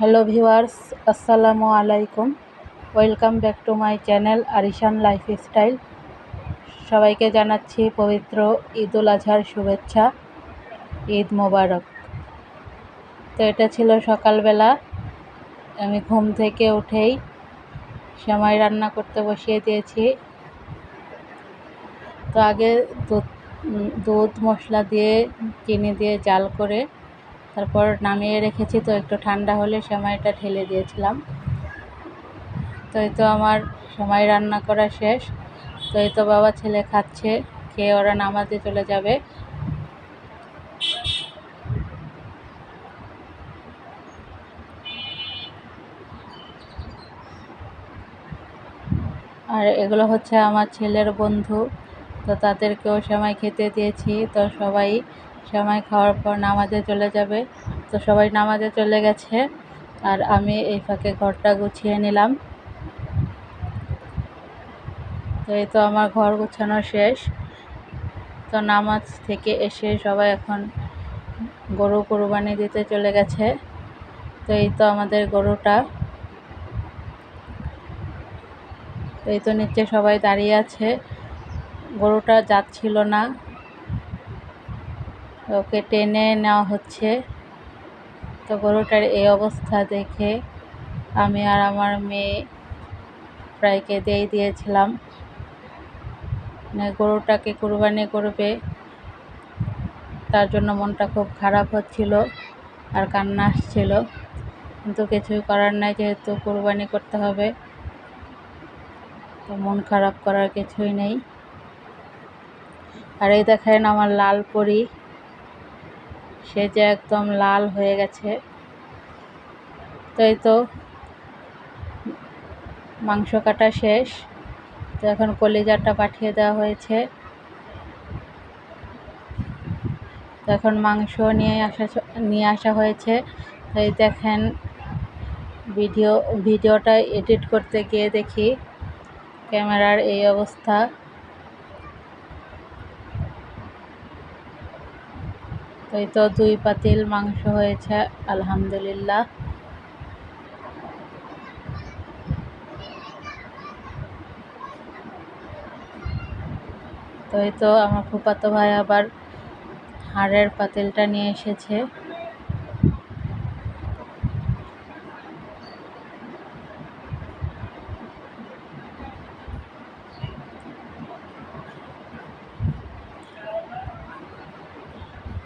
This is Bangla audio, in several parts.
হ্যালো ভিউয়ার্স, আসসালামু আলাইকুম। Welcome back to my channel Arishan lifestyle. সবাইকে জানাচ্ছি পবিত্র ঈদ উল আজহার শুভেচ্ছা, ঈদ মোবারক। তো এটা ছিল সকালবেলা। আমি ঘুম থেকে উঠেই সেমাই রান্না করতে বসিয়ে দিয়েছি। তো আগে দুধ দুধ মশলা দিয়ে, চিনি দিয়ে জাল করে তারপর নামিয়ে রেখেছি, তো একটু ঠান্ডা হলে সেমাইটা ঢেলে দিয়েছিলাম। তো এই তো আমার সেমাই রান্না করা শেষ। তো এই তো বাবা ছেলে খাচ্ছে, খেয়ে ওরা নামাজে চলে যাবে। আর এগুলো হচ্ছে আমার ছেলের বন্ধু, তো তাদেরকেও সেমাই খেতে দিয়েছি। তো সবাই সেমাই খাওয়ার পর নামাজে চলে যাবে। তো সবাই নামাজে চলে গেছে। আর আমি এই ফাঁকে ঘরটা গুছিয়ে নিলাম। তো এই তো আমার ঘর গুছানো শেষ। তো নামাজ থেকে এসে সবাই এখন গরু কোরবানি দিতে চলে গেছে। তো এই তো আমাদের গরুটা। এই তো নিচে সবাই দাঁড়িয়ে আছে। গরুটা যাচ্ছিল না। ওকে টেনে নেওয়া হচ্ছে। তো গরুটার এই অবস্থা দেখে আমি আর আমার মেয়ে প্রায় কেঁদেই দিয়েছিলাম। মানে গরুটাকে কুরবানি করবে, তার জন্য মনটা খুব খারাপ হচ্ছিল আর কান্না আসছিল। কিন্তু কিছুই করার নাই, যেহেতু কুরবানি করতে হবে, তো মন খারাপ করার কিছুই নেই। আর এই দেখেন আমার লাল পরি। সে যে একদম লাল হয়ে গেছে। তো এই তো মাংস কাটা শেষ। তো এখন কলিজাটা পাঠিয়ে দেওয়া হয়েছে। তো এখন মাংস নিয়ে আসা নিয়ে আসা হয়েছে। তাই দেখেন, ভিডিও, ভিডিওটা এডিট করতে গিয়ে দেখি ক্যামেরার এই অবস্থা। তো তো দুই পাতিল মাংস হয়েছে, আলহামদুলিল্লাহ। তো এই তো আমার ফুপাতো ভাই আবার হাড়ের পাতিলটা নিয়ে এসেছে।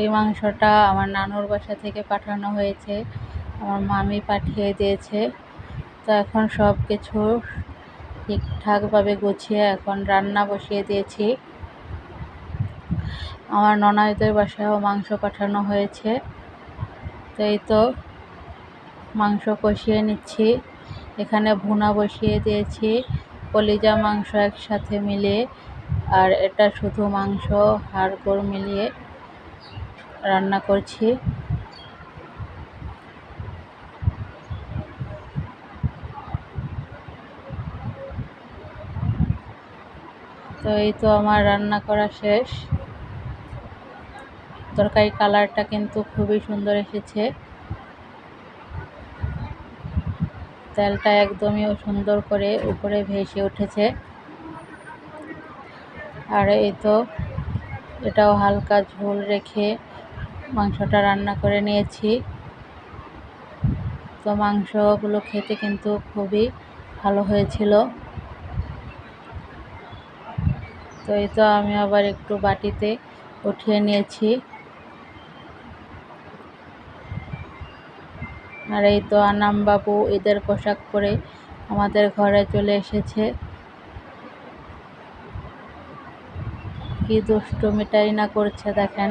এই মাংসটা আমার নানুর বাসা থেকে পাঠানো হয়েছে। আমার মামি পাঠিয়ে দিয়েছে। তো এখন সব কিছু ঠিকঠাকভাবে গুছিয়ে এখন রান্না বসিয়ে দিয়েছি। আমার ননাইদের বাসায়ও মাংস পাঠানো হয়েছে। তো এই তো মাংস কষিয়ে নিচ্ছি। এখানে ভুনা বসিয়ে দিয়েছি। কলিজা মাংস একসাথে মিলিয়ে। আর এটা শুধু মাংস হাড়গোড় মিলিয়ে। রান্না করছি। তো এই তো আমার রান্না করা শেষ। তরকারি কালারটা কিন্তু খুবই সুন্দর এসেছে। তেলটা একদমই সুন্দর করে উপরে ভেসে উঠেছে। আর এই তো এটাও হালকা ঝোল রেখে মাংসটা রান্না করে নিয়েছি। তো মাংসগুলো খেতে কিন্তু খুবই ভালো হয়েছিল। তো এই তো আমি আবার একটু বাটিতে উঠিয়ে নিয়েছি। আর এই তো আনাম বাবু ঈদের পোশাক পরে আমাদের ঘরে চলে এসেছে। কি দুষ্টুমিটাই না করছে দেখেন।